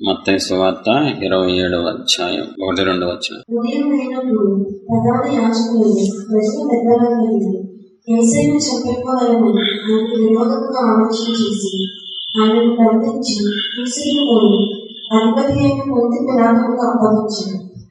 మత్తయి సువార్త ఇరవై ఏడవ అధ్యాయం ఒకటి రెండు వచ్చిన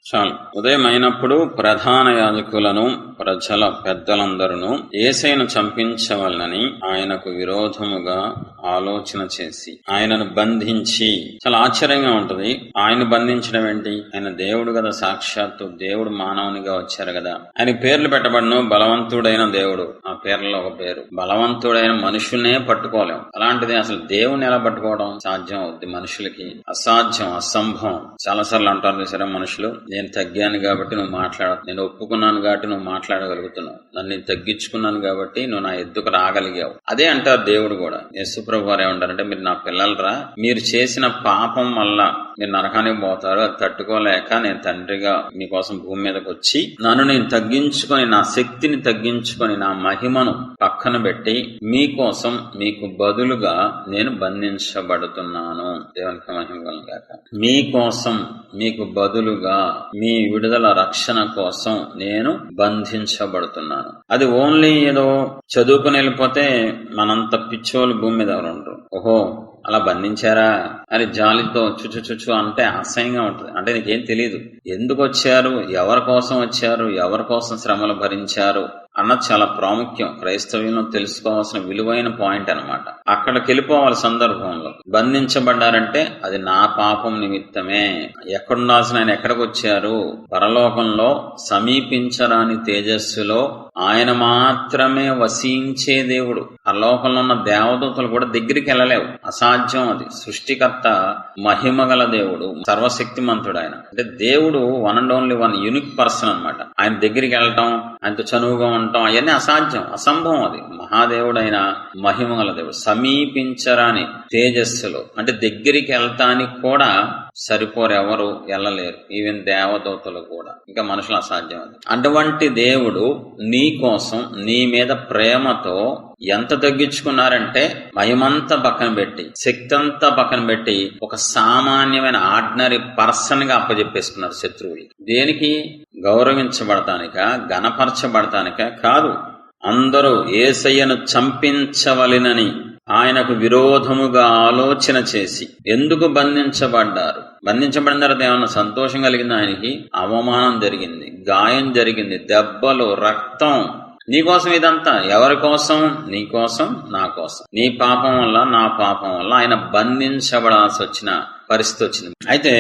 చాలు. ఉదయం అయినప్పుడు ప్రధాన యాజకులను ప్రజల పెద్దలందరూ ఏసైను చంపించవలనని ఆయనకు విరోధముగా ఆలోచన చేసి ఆయనను బంధించి చాలా ఆశ్చర్యంగా ఉంటది. ఆయన బంధించడం ఏంటి? ఆయన దేవుడు కదా సాక్షాత్తు దేవుడు మానవునిగా వచ్చారు కదా. ఆయన పేర్లు పెట్టబడను బలవంతుడైన దేవుడు. ఆ పేర్లలో ఒక పేరు. బలవంతుడైన మనుషుల్నే పట్టుకోలేం. అలాంటిది అసలు దేవుని ఎలా పట్టుకోవడం? సాధ్యం అవుద్ది మనుషులకి. అసాధ్యం అసంభవం. చాలా సార్లు అంటారు సరే మనుషులు? నేను తగ్గాను కాబట్టి నువ్వు మాట్లాడ నేను ఒప్పుకున్నాను కాబట్టి నువ్వు మాట్లాడగలుగుతున్నావు. నన్ను నేను తగ్గించుకున్నాను కాబట్టి నువ్వు నా ఎద్దుకు రాగలిగావు. అదే అంటారు దేవుడు కూడా. యేసుప్రభు వారు ఏమంటారంటే మీరు నా పిల్లలరా? మీరు చేసిన పాపం వల్ల మీరు నరకానికి పోతారు. అది తట్టుకోలేక నేను తండ్రిగా మీకోసం భూమి మీదకి వచ్చి నన్ను నేను తగ్గించుకొని నా శక్తిని తగ్గించుకొని నా మహిమను పక్కన పెట్టి మీకోసం మీకు బదులుగా నేను బంధించబడుతున్నాను. దేవునికి మహిమ కలగాక. మీకోసం మీకు బదులుగా మీ విడుదల రక్షణ కోసం నేను బంధించబడుతున్నాను అది ఓన్లీ ఏదో చదువుకుని వెళ్ళిపోతే మనంత పిచ్చోళ్ళు భూమి మీద ఎవరు ఉండరు. ఓహో అలా బంధించారా? అని జాలితో చుచ్చు చుచ్చు అంటే అసహ్యంగా ఉంటుంది. అంటే నీకేం తెలియదు ఎందుకు వచ్చారు? ఎవరి కోసం వచ్చారు? ఎవరి కోసం శ్రమలు భరించారు? అన్నది చాలా ప్రాముఖ్యం. క్రైస్తవ్యంలో తెలుసుకోవాల్సిన విలువైన పాయింట్ అన్నమాట. అక్కడికి వెళ్ళిపోవాలి సందర్భంలో. బంధించబడ్డారంటే అది నా పాపం నిమిత్తమే. ఎక్కడుండాల్సిన ఆయన ఎక్కడికి వచ్చారు? పరలోకంలో సమీపించరాని తేజస్సులో ఆయన మాత్రమే వసించే దేవుడు. ఆ లోకంలో ఉన్న దేవదూతలు కూడా దగ్గరికి వెళ్ళలేవు. అసాధ్యం అది. సృష్టికర్త మహిమ గల దేవుడు సర్వశక్తిమంతుడు ఆయన. అంటే దేవుడు one and only one unique person అనమాట ఆయన దగ్గరికి వెళ్ళటం ఆయనతో చనువుగా ఉండటం అవన్నీ అసాధ్యం అసంభవం అది. మహాదేవుడైన మహిమ గల దేవుడు. సమీపించరాని తేజస్సులో. అంటే దగ్గరికి వెళ్తానికి కూడా సరిపోరెవరు వెళ్ళలేరు ఈవెన్ దేవదూతలు కూడా. ఇంకా మనుషులు అసాధ్యం అది. అటువంటి దేవుడు నీ కోసం నీ మీద ప్రేమతో ఎంత తగ్గించుకున్నారంటే భయమంతా పక్కన పెట్టి శక్తి అంతా పక్కన పెట్టి ఒక సామాన్యమైన ఆర్డినరీ పర్సన్గా అప్పజెప్పేసుకున్నారు శత్రువులు. దేనికి? గౌరవించబడటానిక? గణపరచబడటానిక కాదు. అందరూ ఏసయ్యను చంపించవలెనని ఆయనకు విరోధముగా ఆలోచన చేసి ఎందుకు బంధించబడ్డారు? బంధించబడిన తర్వాత ఏమన్నా సంతోషం కలిగింది ఆయనకి? అవమానం జరిగింది గాయం జరిగింది దెబ్బలు రక్తం. నీకోసం ఇదంతా ఎవరి కోసం? నీ కోసం నా కోసం. నీ పాపం వల్ల నా పాపం వల్ల ఆయన బంధించబడాల్సి వచ్చిన పరిస్థితి వచ్చింది. అయితే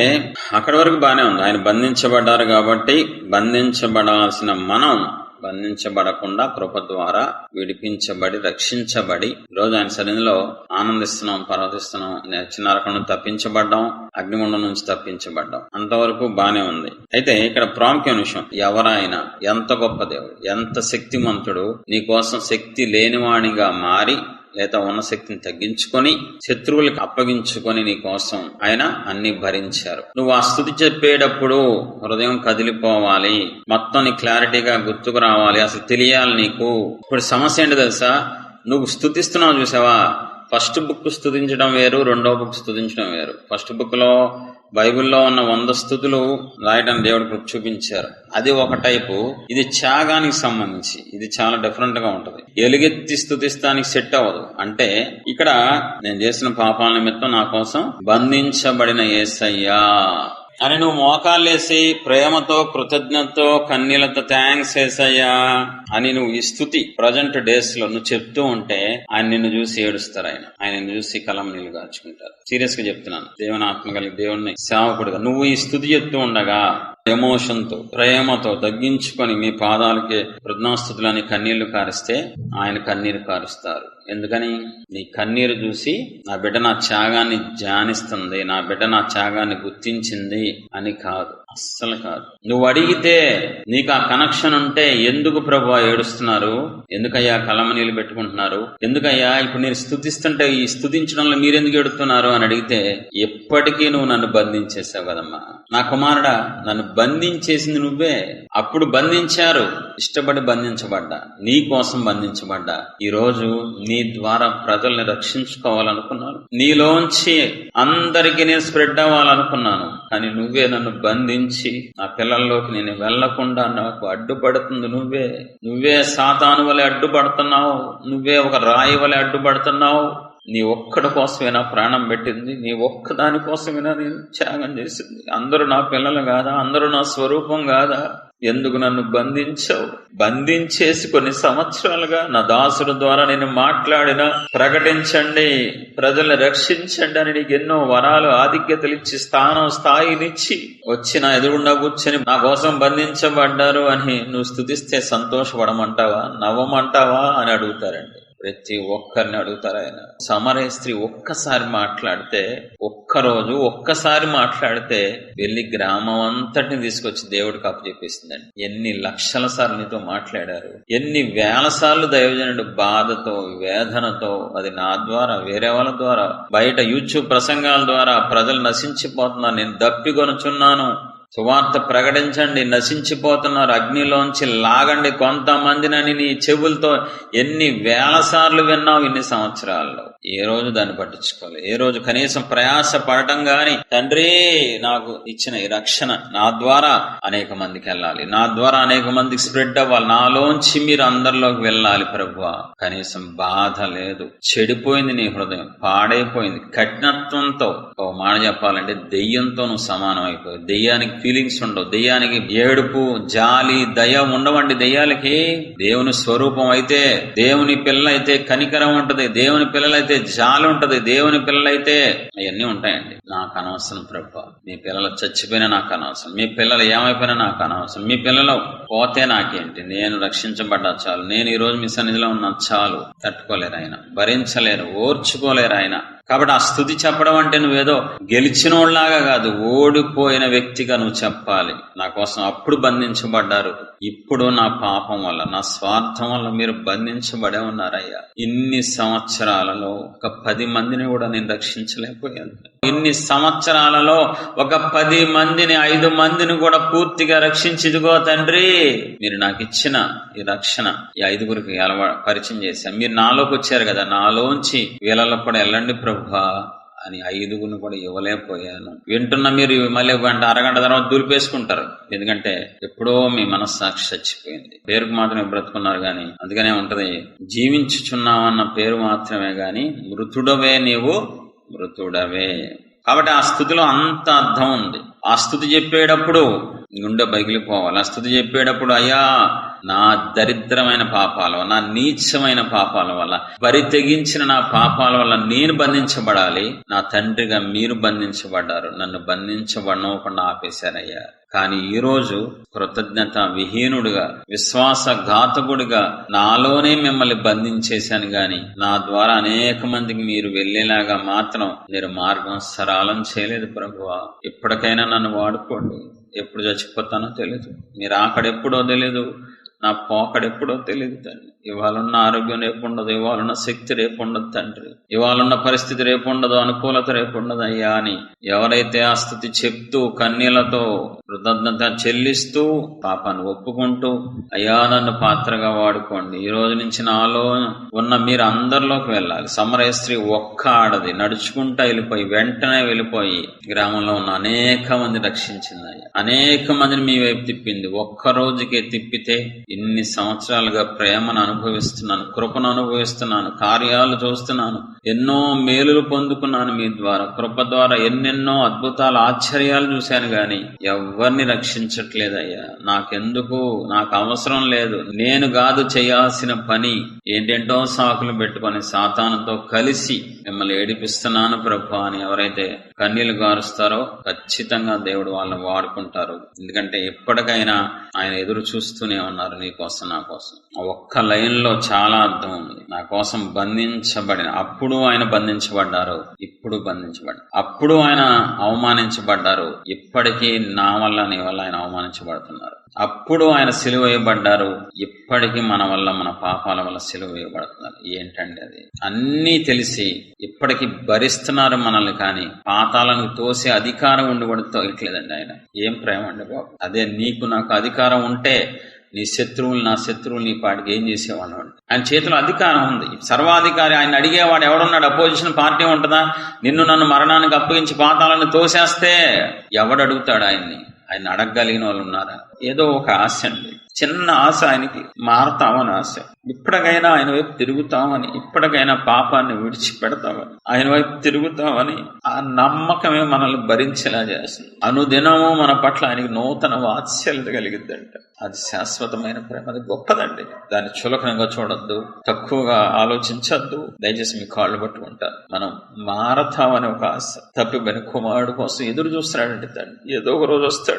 అక్కడి వరకు బాగానే ఉంది. ఆయన బంధించబడ్డారు కాబట్టి బంధించబడాల్సిన మనం బంధించబడకుండా కృప ద్వారా విడిపించబడి రక్షించబడి రోజు ఆయన సన్నిధిలో ఆనందిస్తున్నాం పర్వతిస్తున్నాం చిన్న తప్పించబడ్డాం అగ్నిగుండం నుంచి తప్పించబడ్డాం. అంతవరకు బానే ఉంది. అయితే ఇక్కడ ప్రాముఖ్యమైన విషయం ఎవరైనా ఎంత గొప్ప దేవుడు ఎంత శక్తిమంతుడు నీకోసం శక్తి లేనివాడిగా మారి లేదా ఉన్న శక్తిని తగ్గించుకొని శత్రువులకు అప్పగించుకొని నీ కోసం ఆయన అన్ని భరించారు. నువ్వు ఆ స్థుతి చెప్పేటప్పుడు హృదయం కదిలిపోవాలి. మొత్తం నీ క్లారిటీగా గుర్తుకు రావాలి. అసలు తెలియాలి నీకు. ఇప్పుడు సమస్య ఏంటి తెలుసా? నువ్వు స్థుతిస్తున్నావు చూసావా? ఫస్ట్ బుక్ స్థుతించడం వేరు రెండో బుక్ స్థుతించడం వేరు. ఫస్ట్ బుక్లో బైబిల్లో ఉన్న వంద స్థుతులు రాయడం దేవుడు చూపించారు. అది ఒక టైపు. ఇది త్యాగానికి సంబంధించి. ఇది చాలా డిఫరెంట్గా ఉంటది. ఎలుగెత్తి స్థుతిస్తానికి సెట్ అవ్వదు. అంటే ఇక్కడ నేను చేసిన పాపాల నిమిత్తం నా కోసం బంధించబడిన ఏసయ్యా అని నువ్వు మోకాళ్ళేసి ప్రేమతో కృతజ్ఞతతో కన్నీళ్ళతో థ్యాంక్స్ వేసయ్యా అని నువ్వు ఈ స్థుతి ప్రజెంట్ డేస్లో నువ్వు చెప్తూ ఉంటే ఆయన నిన్ను చూసి ఏడుస్తారు ఆయన. ఆయన నిన్ను చూసి కలం నీళ్ళు కాచుకుంటారు సీరియస్గా చెప్తున్నాను. దేవుని ఆత్మ కలిగి దేవుణ్ణి సేవకుడుగా. నువ్వు ఈ స్థుతి చెప్తూ ఉండగా ఎమోషన్తో ప్రేమతో తగ్గించుకొని మీ పాదాలకి కృతజ్ఞాస్తుతులని కన్నీళ్ళు కారిస్తే ఆయన కన్నీరు కారుస్తారు. ఎందుకని? నీ కన్నీరు చూసి నా బిడ్డ నా త్యాగాన్ని ధ్యానిస్తుంది నా బిడ్డ నా త్యాగాన్ని గుర్తించింది అని కాదు. అస్సలు కాదు. నువ్వు అడిగితే నీకు ఆ కనెక్షన్ ఉంటే ఎందుకు ప్రభు ఏడుస్తున్నారు? ఎందుకయ్యా కలమ నీళ్ళు పెట్టుకుంటున్నారు? ఎందుకయ్యా ఇప్పుడు నేను స్థుతిస్తుంటే ఈ స్థుతించడంలో మీరెందుకు ఏడుతున్నారు అని అడిగితే ఎప్పటికీ నువ్వు నన్ను బంధించేసావు కదమ్మా. నా కుమారుడా నన్ను బంధించేసింది నువ్వే. అప్పుడు బంధించారు. ఇష్టపడి బంధించబడ్డా. నీ కోసం బంధించబడ్డా. ఈ రోజు నీ ద్వారా ప్రజల్ని రక్షించుకోవాలనుకున్నాను. నీలోంచి అందరికీ నేను స్ప్రెడ్ అవ్వాలనుకున్నాను. కానీ నువ్వే నన్ను బంధించి నా పిల్లల్లోకి నేను వెళ్ళకుండా నాకు అడ్డుపడుతుంది. నువ్వే నువ్వే సాతాను వలె అడ్డుపడుతున్నావు. నువ్వే ఒక రాయి వలె అడ్డుపడుతున్నావు. నీ ఒక్కడి కోసమే నా ప్రాణం పెట్టింది. నీ ఒక్క కోసమేనా నేను త్యాగం చేసింది. అందరూ నా పిల్లలు కాదా? అందరూ నా స్వరూపం కాదా? ఎందుకు నన్ను బంధించావు? బంధించేసి కొన్ని సంవత్సరాలుగా నా దాసుడు ద్వారా నేను మాట్లాడిన ప్రకటించండి ప్రజల్ని రక్షించండి అని నీకు ఎన్నో వరాలు ఆధిక్యతలు ఇచ్చి స్థానం స్థాయినిచ్చి వచ్చి నా ఎదురుగుండా కూర్చొని నా కోసం బంధించబడ్డారు అని నువ్వు స్థుతిస్తే సంతోషపడమంటావా? నవ్వమంటావా? అని అడుగుతారండి. ప్రతి ఒక్కరిని అడుగుతారు ఆయన. సమరయ స్త్రీ ఒక్కసారి మాట్లాడితే ఒక్కరోజు ఒక్కసారి మాట్లాడితే వెళ్ళి గ్రామం అంతటిని తీసుకొచ్చి దేవుడికి అప్పచెప్పిస్తుందండి ఎన్ని లక్షల సార్లు నీతో మాట్లాడారు ఎన్ని వేల సార్లు దైవజనుడు బాధతో వేదనతో అది నా ద్వారా వేరే వాళ్ళ ద్వారా బయట యూట్యూబ్ ప్రసంగాల ద్వారా ప్రజలు నశించిపోతున్నారు. నేను దప్పికొనుచున్నాను సువార్త ప్రకటించండి నశించిపోతున్నారు అగ్నిలోంచి లాగండి. కొంతమందినని నీ చెవులతో ఎన్ని వేల సార్లు విన్నావు ఇన్ని సంవత్సరాల్లో? ఏ రోజు దాన్ని పట్టించుకోవాలి? ఏ రోజు కనీసం ప్రయాస పడటం గాని తండ్రి నాకు ఇచ్చిన ఈ రక్షణ నా ద్వారా అనేక మందికి వెళ్ళాలి. నా ద్వారా అనేక మందికి స్ప్రెడ్ అవ్వాలి. నాలోంచి మీరు అందరిలోకి వెళ్ళాలి ప్రభు కనీసం బాధ లేదు. చెడిపోయింది నీ హృదయం. పాడైపోయింది. కఠినత్వంతో ఓ మాట చెప్పాలంటే దెయ్యంతో నువ్వు సమానం అయిపోయి దెయ్యానికి ఫీలింగ్స్ ఉండవు. దెయ్యానికి ఏడుపు జాలి దయ ఉండవండి. దెయ్యాలకి దేవుని స్వరూపం అయితే దేవుని పిల్లలైతే కనికరం ఉంటది. దేవుని పిల్లలైతే జాలి ఉంటది. దేవుని పిల్లలైతే అవన్నీ ఉంటాయండి. నాకు అనవసరం ప్రభు. మీ పిల్లలు చచ్చిపోయినా నాకు అనవసరం. మీ పిల్లలు ఏమైపోయినా నాకు అనవసరం. మీ పిల్లలు పోతే నాకేంటి? నేను రక్షించబడ్డా చాలు. నేను ఈ రోజు మీ సన్నిధిలో ఉన్న చాలు. తట్టుకోలేరు ఆయన. భరించలేరు. ఓర్చుకోలేరు ఆయన. కాబట్టి ఆ స్థుతి చెప్పడం అంటే నువ్వేదో గెలిచినోళ్ళాగా కాదు ఓడిపోయిన వ్యక్తిగా నువ్వు చెప్పాలి. నా కోసం అప్పుడు బంధించబడ్డారు. ఇప్పుడు నా పాపం వల్ల నా స్వార్థం వల్ల మీరు బంధించబడే ఉన్నారయ్యా. ఇన్ని సంవత్సరాలలో ఒక పది మందిని కూడా నేను రక్షించలేకపోయాను. ఇన్ని సంవత్సరాలలో ఒక పది మందిని ఐదు మందిని కూడా పూర్తిగా రక్షించిదిగో తండ్రి. మీరు నాకు ఇచ్చిన ఈ రక్షణ ఈ ఐదుగురికి అలవా పరిచయం చేశాను. మీరు నాలోకి వచ్చారు కదా నాలోంచి వీళ్ళలో కూడా వెళ్ళండి ప్రభు. అని ఐదుగురిని కూడా ఇవ్వలేకపోయాను. వింటున్న మీరు మళ్ళీ గంట అరగంట తర్వాత దూరిపేసుకుంటారు ఎందుకంటే ఎప్పుడో మీ మనస్సాక్షి చచ్చిపోయింది. పేరుకు మాత్రమే బ్రతుకున్నారు గాని అందుకనే ఉంటది జీవించుచున్నావన్న పేరు మాత్రమే గాని మృతుడవే నీవు మృతుడవే. కాబట్టి ఆ స్థుతిలో అంత అర్థం ఉంది. ఆ స్థుతి చెప్పేటప్పుడు గుండె బగిలిపోవాలి. ఆ స్థుతి చెప్పేటప్పుడు అయ్యా నా దరిద్రమైన పాపాల వల్ల నా నీచమైన పాపాల వల్ల బరి తెగించిన నా పాపాల వల్ల నేను బంధించబడాలి. నా తండ్రిగా మీరు బంధించబడ్డారు. నన్ను బంధించబడనవ్వకుండా ఆపేశారయ్యా. కానీ ఈ రోజు కృతజ్ఞత విహీనుడిగా విశ్వాస ఘాతకుడిగా నాలోనే మిమ్మల్ని బంధించేశాను గాని నా ద్వారా అనేక మందికి మీరు వెళ్ళేలాగా మాత్రం మీరు మార్గం సరళం చేయలేదు ప్రభువా. ఇప్పటికైనా నన్ను వాడుకోండి. ఎప్పుడు చచ్చిపోతానో తెలియదు మీరు అక్కడెప్పుడో తెలియదు నా పోకడెప్పుడో తెలియదు తండ్రి. ఇవాళన్న ఆరోగ్యం రేపు ఉండదు ఇవాళున్న శక్తి రేపు ఉండదు తండ్రి. ఇవాళన్న పరిస్థితి రేపు ఉండదు అనుకూలత రేపు ఉండదు అయ్యా అని ఎవరైతే ఆ స్థుతి చెప్తూ కన్నీళ్ళతో కృతజ్ఞత చెల్లిస్తూ పాపాన్ని ఒప్పుకుంటూ అయ్యా నన్ను పాత్రగా వాడుకోండి. ఈ రోజు నుంచి నాలో ఉన్న మీరు అందరిలోకి వెళ్ళాలి. సమరయ స్త్రీ ఒక్క ఆడది. నడుచుకుంటా వెళ్ళిపోయి వెంటనే వెళ్ళిపోయి గ్రామంలో ఉన్న అనేక మంది రక్షించింది అయ్యా అనేక మందిని మీ వైపు తిప్పింది. ఒక్క రోజుకే తిప్పితే ఇన్ని సంవత్సరాలుగా ప్రేమను అనుభవిస్తున్నాను కృపను అనుభవిస్తున్నాను కార్యాలు చూస్తున్నాను ఎన్నో మేలులు పొందుకున్నాను మీ ద్వారా. కృప ద్వారా ఎన్నెన్నో అద్భుతాలు ఆశ్చర్యాలు చూశాను గాని ఎవరిని రక్షించట్లేదయ్యా? నాకెందుకు? నాకు అవసరం లేదు. నేను కాదు చేయాల్సిన పని. ఏంటేంటో సాకులు పెట్టుకొని సాతానుతో కలిసి మిమ్మల్ని ఏడిపిస్తున్నాను ప్రభు అని ఎవరైతే కన్నీళ్ళు గారుస్తారో ఖచ్చితంగా దేవుడు వాళ్ళని వాడుకుంటారు. ఎందుకంటే ఎప్పటికైనా ఆయన ఎదురు చూస్తూనే ఉన్నారు నీ కోసం నా కోసం. ఆ ఒక్క లైన్లో చాలా అర్థం ఉంది. నా కోసం బంధించబడిన అప్పుడు ఆయన బంధించబడ్డారు ఇప్పుడు బంధించబడ్డారు అప్పుడు ఆయన అవమానించబడ్డారు ఇప్పటికీ నా వల్ల నీ వల్ల ఆయన అవమానించబడుతున్నారు. అప్పుడు ఆయన సిలువేయబడ్డారు ఇప్పటికీ మన వల్ల మన పాపాల వల్ల సిలువ వేయబడుతున్నారు ఏంటండి అది? అన్నీ తెలిసి ఇప్పటికీ భరిస్తున్నారు మనల్ని కానీ పాతాలను తోసే అధికారం ఉండి కూడా ఆయన. ఏం ప్రేమ అండి బాబు? అదే నీకు నాకు అధికారం ఉంటే నీ శత్రువులు నా శత్రువులు నీ పాటికి ఏం చేసేవాడు ఆయన చేతిలో అధికారం ఉంది. సర్వాధికారి ఆయన అడిగేవాడు ఎవడున్నాడు? అపోజిషన్ పార్టీ ఉంటుందా? నిన్ను నన్ను మరణానికి అప్పగించి పాతాలను తోసేస్తే ఎవడు అడుగుతాడు ఆయన్ని? ఆయన అడగగలిగిన వాళ్ళు ఉన్నారా? ఏదో ఒక ఆశ అండి. చిన్న ఆశ ఆయనకి మారతామని ఆశ. ఇప్పటికైనా ఆయన వైపు తిరుగుతామని ఇప్పటికైనా పాపాన్ని విడిచిపెడతామని ఆయన వైపు తిరుగుతామని ఆ నమ్మకమే మనల్ని భరించేలా చేస్తుంది. అనుదినము మన పట్ల ఆయనకి నూతన వాత్సల్యత కలిగిద్దంట. అది శాశ్వతమైన ప్రేమ. అది గొప్పదండి. దాన్ని చులకనంగా చూడొద్దు తక్కువగా ఆలోచించొద్దు. దయచేసి మీ కాళ్ళు పట్టుకుంటారు. మనం మారతామని ఒక ఆశ. తప్పిపోయిన కుమారుడు కోసం ఎదురు చూస్తున్నాడండి తండ్రి. ఏదో ఒక రోజు వస్తాడు.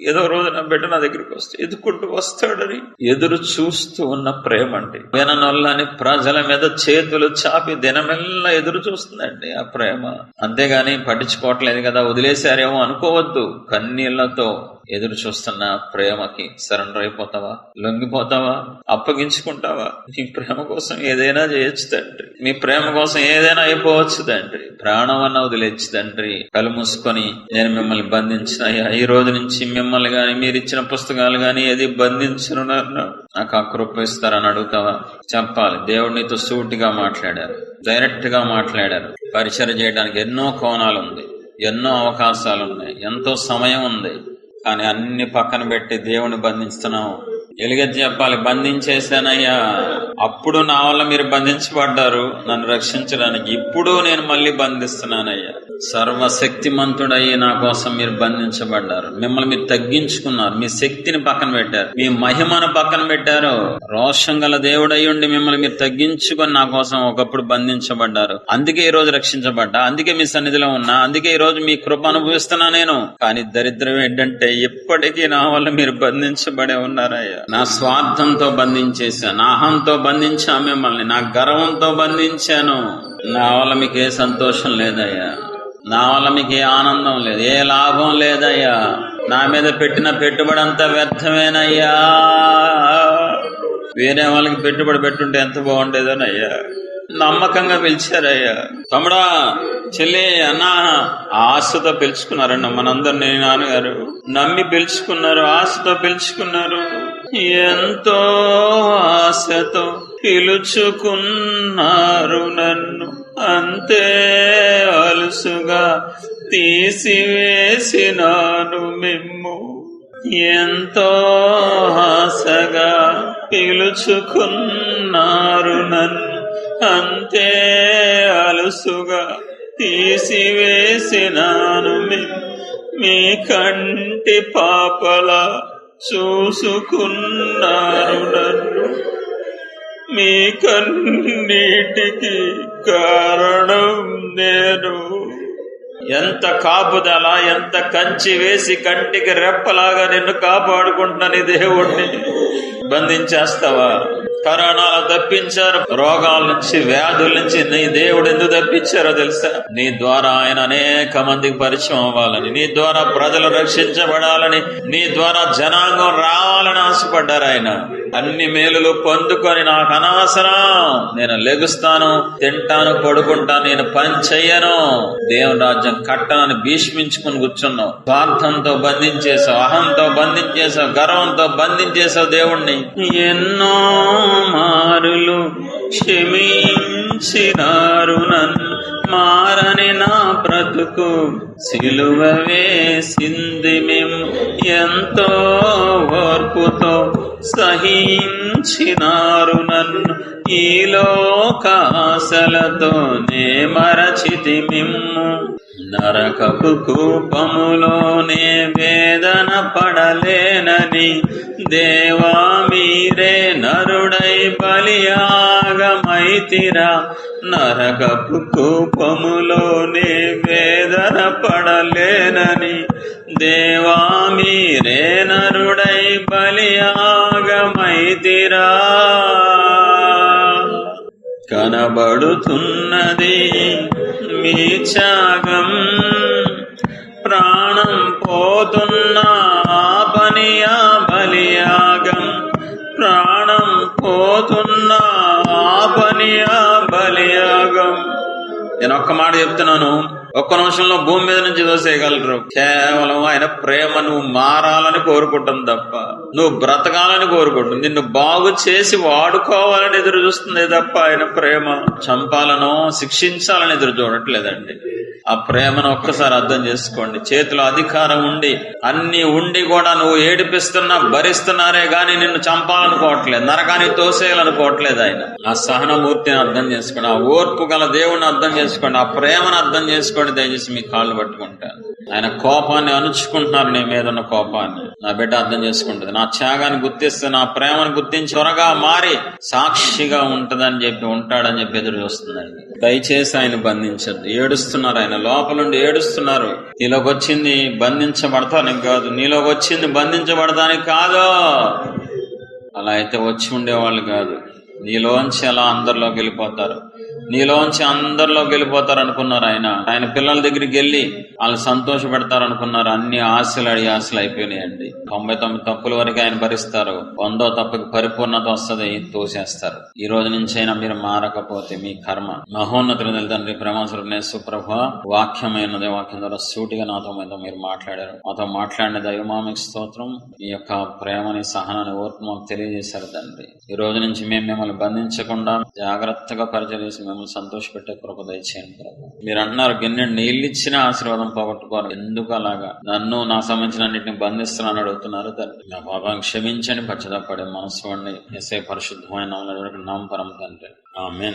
ఏదో రోజున రోజు నా బిడ్డ నా దగ్గరికి వస్తే ఎదుకుంటూ వస్తాడని ఎదురు చూస్తూ ఉన్న ప్రేమ అండి విననొల్లని ప్రజల మీద చేతులు చాపి దినమెల్లా ఎదురు చూస్తుందండి ఆ ప్రేమ. అంతేగాని పట్టించుకోవట్లేదు కదా వదిలేశారేమో అనుకోవద్దు. కన్నీళ్ళతో ఎదురు చూస్తున్న ప్రేమకి సరెండర్ అయిపోతావా? లొంగిపోతావా? అప్పగించుకుంటావా? నీ ప్రేమ కోసం ఏదైనా చేయొచ్చు తండ్రి. మీ ప్రేమ కోసం ఏదైనా అయిపోవచ్చు తండ్రి. ప్రాణం అన్న వదిలేచ్చు తండ్రి. కలు మూసుకొని నేను మిమ్మల్ని బంధించిన ఈ రోజు నుంచి మిమ్మల్ని గాని మీరు ఇచ్చిన పుస్తకాలు గాని ఏది బంధించను నాకు ఆ కృప ఇస్తారని అడుగుతావా? చెప్పాలి దేవుడు నీతో సూటిగా మాట్లాడారు. డైరెక్ట్గా మాట్లాడారు. పరిచయం చేయడానికి ఎన్నో కోణాలు ఉంది. ఎన్నో అవకాశాలు ఉన్నాయి. ఎంతో సమయం ఉంది. కానీ అన్ని పక్కన పెట్టి దేవుని బంధిస్తున్నావు. ఎలుగెత్తి చెప్పాలి? బంధించేశానయ్యా. అప్పుడు నా వల్ల మీరు బంధించబడ్డారు నన్ను రక్షించడానికి. ఇప్పుడు నేను మళ్ళీ బంధిస్తున్నానయ్యా. సర్వశక్తిమంతుడయ్యి నా కోసం మీరు బంధించబడ్డారు. మిమ్మల్ని మీరు తగ్గించుకున్నారు. మీ శక్తిని పక్కన పెట్టారు. మీ మహిమను పక్కన పెట్టారు. రోషం గల దేవుడయ్యుండి మిమ్మల్ని మీరు తగ్గించుకొని నా కోసం ఒకప్పుడు బంధించబడ్డారు. అందుకే ఈ రోజు రక్షించబడ్డా. అందుకే మీ సన్నిధిలో ఉన్నా. అందుకే ఈ రోజు మీ కృప అనుభవిస్తున్నా నేను. కానీ దరిద్రం ఏంటంటే ఇప్పటికీ నా వల్ల మీరు బంధించబడే ఉన్నారయ్యా. నా స్వార్థంతో బంధించేసా నా అహంతో బంధించా మిమ్మల్ని. నా గర్వంతో బంధించాను. నా వల్ల మీకు ఏ సంతోషం లేదయ్యా. నా వల్ల మీకు ఏ ఆనందం లేదు. ఏ లాభం లేదయ్యా. నా మీద పెట్టిన పెట్టుబడి అంతా వ్యర్థమేనయ్యా. వేరే వాళ్ళకి పెట్టుబడి పెట్టుంటే ఎంత బాగుండేదోనయ్యా. నమ్మకంగా పిలిచారయ్యా. తమ్ముడా చెల్లి అన్న ఆశతో పిలుచుకున్నారండి మనందరినీ నాన్నగారు. నమ్మి పిలుచుకున్నారు ఆశతో పిలుచుకున్నారు. ఎంతో ఆశతో పిలుచుకున్నారు నన్ను. అంతే అలుసుగా తీసివేసినాను మిమ్ము. ఎంతో ఆశగా పిలుచుకున్నారు నన్ను. అంతే అలుసుగా తీసివేసినాను మిమ్ మీ కంటి పాపలా చూసుకున్నారు నన్ను. మీ కన్నీటికి కారణం నేను. ఎంత కాపుదల ఎంత కంచి వేసి కంటికి రెప్పలాగా నిన్ను కాపాడుకుంటున్నాను ఈ దేవుణ్ణి. బంధించేస్తావా? కరోనాలు తప్పించారు. రోగాల నుంచి వ్యాధుల నుంచి నీ దేవుడు ఎందుకు తప్పించారో తెలుసా? నీ ద్వారా ఆయన అనేక మందికి పరిచయం అవ్వాలని నీ ద్వారా ప్రజలు రక్షించబడాలని నీ ద్వారా జనాంగం రావాలని ఆశపడ్డారు ఆయన. అన్ని మేలులు పొందుకొని నాకు అనవసరం. నేను లెగుస్తాను తింటాను పడుకుంటాను నేను పని చెయ్యను. దేవుని రాజ్యం కట్టనని భీష్మించుకుని కూర్చున్నావు. స్వార్థంతో బంధించేసావు అహంతో బంధించేసావు గర్వంతో బంధించేసావు దేవుణ్ణి. ఎన్నో మారులు క్షమించినారు నన్ను. మారని నా బ్రతుకు. సిలువ వేసింది మేం ఎంతో ఓర్పుతో సహించినారు నన్ను ఈ లోకాశలతోనే మరచితి మిమ్ము. నరకపు కూపములోనే వేదన పడలేనని దేవా మీరే నరుడై బలియాగమైతిరా. నరకపు కూపములోనే వేదన పడలేనని దేవా మీరే నరుడై బలియాగమైతిరా కనబడుతున్నది మీ త్యాగం ప్రాణం పోతున్న ఒక్క మాట చెప్తున్నాను. ఒక్క నిమిషంలో భూమి మీద నుంచి దోసేయగలరు కేవలం ఆయన ప్రేమ నువ్వు మారాలని కోరుకుంటుంది తప్ప నువ్వు బ్రతకాలని కోరుకుంటుంది నిన్ను బాగు చేసి వాడుకోవాలని ఎదురు చూస్తుంది తప్ప ఆయన ప్రేమ చంపాలనో శిక్షించాలని ఎదురు చూడట్లేదండి. ఆ ప్రేమను ఒక్కసారి అర్థం చేసుకోండి. చేతిలో అధికారం ఉండి అన్ని ఉండి కూడా నువ్వు ఏడిపిస్తున్నా భరిస్తున్నారే గాని నిన్ను చంపాలనుకోవట్లేదు నరకాన్ని తోసేయాలనుకోవట్లేదు ఆయన. ఆ సహనమూర్తిని అర్థం చేసుకోండి ఆ ఓర్పు గల దేవుని అర్థం చేసుకోండి ఆ ప్రేమను అర్థం చేసుకోండి దయచేసి మీ కాళ్ళు పట్టుకుంటాను. ఆయన కోపాన్ని అణుచుకుంటున్నారు నీ మీద ఉన్న కోపాన్ని. నా బిడ్డ అర్థం చేసుకుంటుంది నా త్యాగాన్ని గుర్తిస్తే నా ప్రేమను గుర్తించి త్వరగా మారి సాక్షిగా ఉంటదని చెప్పి ఉంటాడని చెప్పి ఎదురు చూస్తుంది దయచేసి ఆయన బంధించద్దు ఏడుస్తున్నారు ఆయన లోపలుండి ఏడుస్తున్నారు. నీలోకి వచ్చింది బంధించబడతానికి కాదు నీలోకి వచ్చింది బంధించబడతానికి కాదు. అలా అయితే వచ్చి ఉండేవాళ్ళు కాదు. నీలోంచి అలా అందరిలోకి వెళ్ళిపోతారు. నీలోంచి అందరిలోకి వెళ్ళిపోతారు అనుకున్నారు ఆయన. ఆయన పిల్లల దగ్గరికి వెళ్ళి వాళ్ళు సంతోష పెడతారు అనుకున్నారు అన్ని ఆశలు అడి ఆశలు అయిపోయినాయండి. తొంభై తొమ్మిది తప్పుల వరకు ఆయన భరిస్తారు. వందో తప్పుకి పరిపూర్ణత వస్తుంది తోసేస్తారు. ఈ రోజు నుంచి అయినా మీరు మారకపోతే మీ కర్మ. మహోన్నతుల తండ్రి ప్రేమాసురునేసు సుప్రభ వాక్యమైనది వాక్యం ద్వారా సూటిగా నాతో మీతో మీరు మాట్లాడారు. మాతో మాట్లాడిన దైవమామిక స్తోత్రం. మీ యొక్క ప్రేమని సహనాన్ని ఓర్పు మాకు తెలియజేశారు తండ్రి. ఈ రోజు నుంచి మేము మిమ్మల్ని బంధించకుండా జాగ్రత్తగా పరిచయం చేసి మమ్మల్ని సంతోషపెట్టే కృప దయచేయండి ప్రభు. మీరు అంటున్నారు గిన్నె నీళ్ళు ఇచ్చిన ఆశీర్వాదం పోగొట్టుకోరు ఎందుకు అలాగా? నన్ను నా సంబంధించిన అన్నింటిని బంధిస్తున్నాను అడుగుతున్నారు తండ్రి. నా పాపం క్షమించని పచ్చదపడే మనసు వాడిని ఎస్ఐ పరిశుద్ధమైన నామం పరం తండ్రి. ఆమెన్.